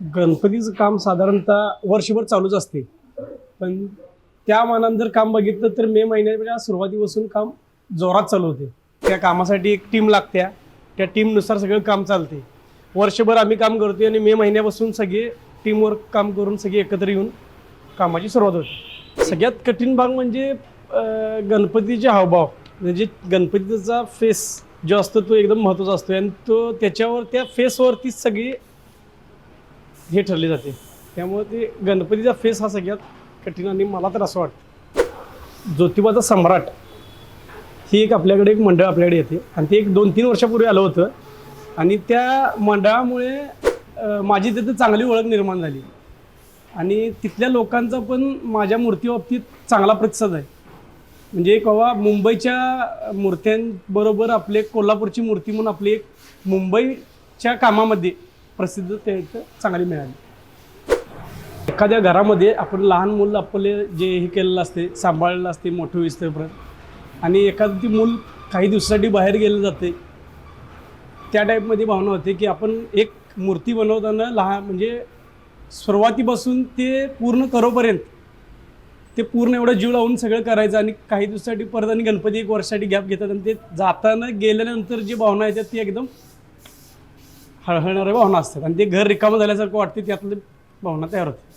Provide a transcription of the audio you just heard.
गणपतीचं काम साधारणतः वर्षभर चालूच असते. पण त्या मानानं जर काम बघितलं तर मे महिन्याच्या सुरुवातीपासून काम जोरात चालू होते. त्या कामासाठी एक टीम लागत्या त्या टीमनुसार सगळं काम चालते. वर्षभर आम्ही काम करतो आणि मे महिन्यापासून सगळे टीमवर्क काम करून सगळे एकत्र येऊन कामाची सुरुवात होते. सगळ्यात कठीण भाग म्हणजे गणपतीचे हावभाव. म्हणजे गणपतीचा फेस जो असतो तो एकदम महत्त्वाचा असतो आणि तो त्याच्यावर त्या फेसवरतीच सगळी हे ठरले जाते. त्यामुळे ते गणपतीचा फेस हा सगळ्यात कठीण आणि मला तर असं वाटतं. ज्योतिबाचा सम्राट ही एक आपल्याकडे एक मंडळ आपल्याकडे येते. आणि ते एक दोन तीन वर्षापूर्वी आलं होतं. आणि त्या मंडळामुळे माझी तिथं चांगली ओळख निर्माण झाली. आणि तिथल्या लोकांचा पण माझ्या मूर्तीबाबतीत चांगला प्रतिसाद आहे. म्हणजे कवा मुंबईच्या मूर्त्यांबरोबर आपले कोल्हापूरची मूर्ती म्हणून आपली एक मुंबईच्या कामामध्ये प्रसिद्ध ते चांगली मिळाली. एखाद्या घरामध्ये आपण लहान मुलं आपले जे हे केलेलं असते सांभाळलेलं असते मोठं विस्तेपर्यंत आणि एखादं ती मूल काही दिवसासाठी बाहेर गेलं जाते त्या टाईपमध्ये भावना होते की आपण एक मूर्ती बनवताना लहान म्हणजे सुरुवातीपासून ते पूर्ण करोपर्यंत ते पूर्ण एवढं जीव लावून सगळं करायचं आणि काही दिवसासाठी परत आणि गणपती एक वर्षासाठी गॅप घेतात आणि ते जाताना गेल्यानंतर जी भावना येतात ती एकदम हळहळणाऱ्या भावना असतात. आणि ते घर रिकामं झाल्यासारखं वाटते त्यातली भावना तयार होते.